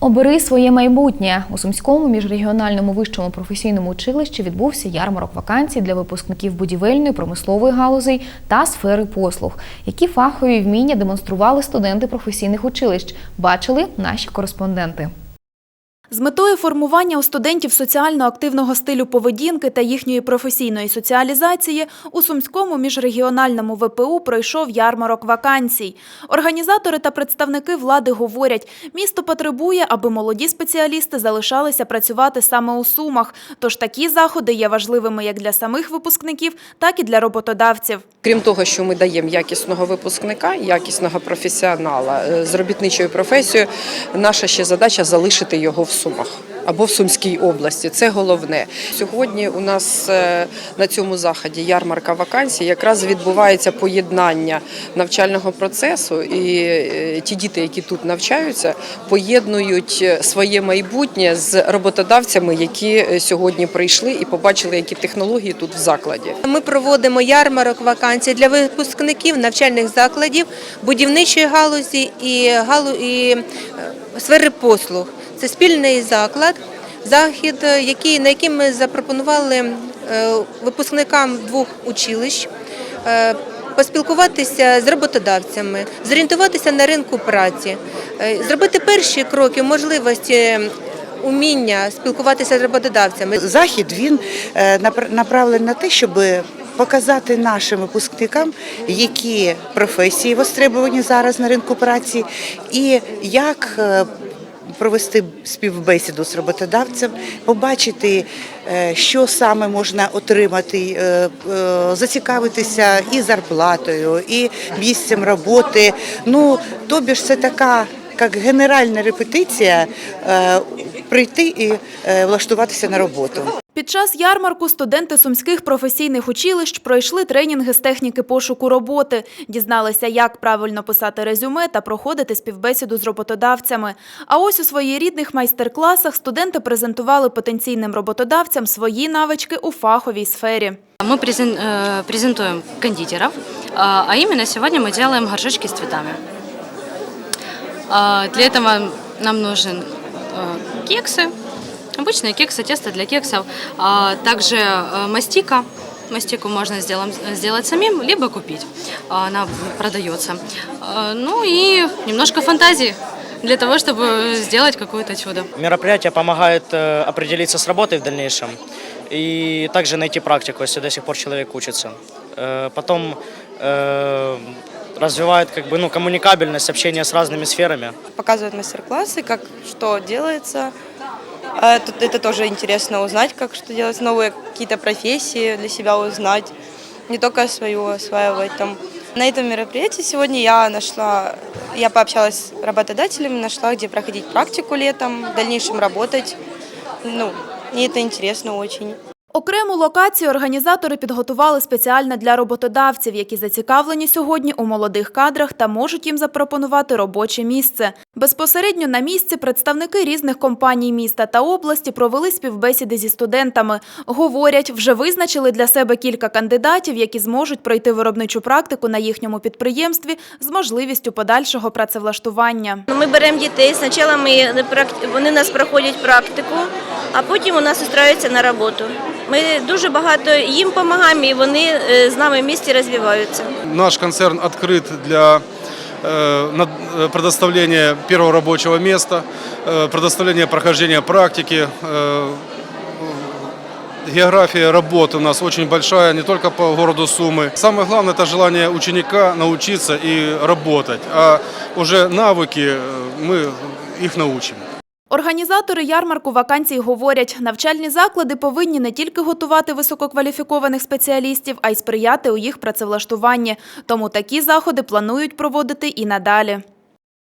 Обери своє майбутнє у Сумському міжрегіональному вищому професійному училищі відбувся ярмарок вакансій для випускників будівельної, промислової галузей та сфери послуг. Які фахові вміння демонстрували студенти професійних училищ, бачили наші кореспонденти. З метою формування у студентів соціально активного стилю поведінки та їхньої професійної соціалізації у Сумському міжрегіональному ВПУ пройшов ярмарок вакансій. Організатори та представники влади говорять, місто потребує, аби молоді спеціалісти залишалися працювати саме у Сумах. Тож такі заходи є важливими як для самих випускників, так і для роботодавців. Крім того, що ми даємо якісного випускника, якісного професіонала е, з робітничою професією, наша ще задача залишити його в Сумах або в Сумській області. Це головне. Сьогодні у нас е, на цьому заході ярмарка вакансій якраз відбувається поєднання навчального процесу, і е, ті діти, які тут навчаються, поєднують е, своє майбутнє з роботодавцями, які сьогодні прийшли і побачили, які технології тут в закладі. Ми проводимо ярмарок вакансій для випускників навчальних закладів будівничої галузі і галу і сфери послуг. Це спільний заклад, захід, е, який на який ми запропонували е, випускникам двох училищ. е, Поспілкуватися з роботодавцями, зорієнтуватися на ринку праці, зробити перші кроки, можливості уміння спілкуватися з роботодавцями. Захід він направлений на те, щоб показати нашим випускникам, які професії востребовані зараз на ринку праці, і як провести співбесіду з роботодавцем, побачити, е, що саме можна отримати, е, е, зацікавитися і зарплатою, і місцем роботи. Ну, тобі ж це така. Як генеральна репетиція прийти і влаштуватися на роботу. Під час ярмарку студенти сумських професійних училищ пройшли тренінги з техніки пошуку роботи, дізналися, як правильно писати резюме та проходити співбесіду з роботодавцями. А ось у своєрідних майстер-класах студенти презентували потенційним роботодавцям свої навички у фаховій сфері. Мы презен- э, презентуем кондитеров, а а именно сегодня мы делаем горшочки с цветами. А, Для этого нам нужен э, кексы, обычные кексы, тесто для кексов, а также э, мастика. Мастику можно сделам- сделать самим, либо купить. А, Она продается. А, Ну и немножко фантазии для того, чтобы сделать какое-то чудо. Мероприятие помогает э, определиться с работой в дальнейшем и также найти практику, если до сих пор человек учится. Э, Потом развивает как бы, ну, коммуникабельность, общение с разными сферами. показывают мастер-классы, как что делается. А Тут это тоже интересно узнать, как что делать, новые какие-то профессии для себя узнать, не только свою осваивать там. На этом мероприятии сегодня я нашла, я пообщалась с работодателями, нашла, где проходить практику летом, в дальнейшем работать. Ну, мне это интересно очень. Окрему локацію організатори підготували спеціально для роботодавців, які зацікавлені сьогодні у молодих кадрах та можуть їм запропонувати робоче місце. Безпосередньо на місці представники різних компаній міста та області провели співбесіди зі студентами. Говорять, вже визначили для себе кілька кандидатів, які зможуть пройти виробничу практику на їхньому підприємстві з можливістю подальшого працевлаштування. Ми беремо дітей. Спочатку ми вони нас проходять практику, а потім у нас устраюються на роботу. Ми дуже багато їм допомагаємо, і вони е, з нами в місті розвиваються. Наш концерн открыт для э, над- э, предоставления первого рабочего места, э, предоставления прохождения практики. Э, География работы у нас очень большая, не только по городу Сумы. Самое главное – это желание ученика научиться и работать, а уже навыки э, мы их научим. Організатори ярмарку вакансій говорять, навчальні заклади повинні не тільки готувати висококваліфікованих спеціалістів, а й сприяти у їх працевлаштуванні. Тому такі заходи планують проводити і надалі.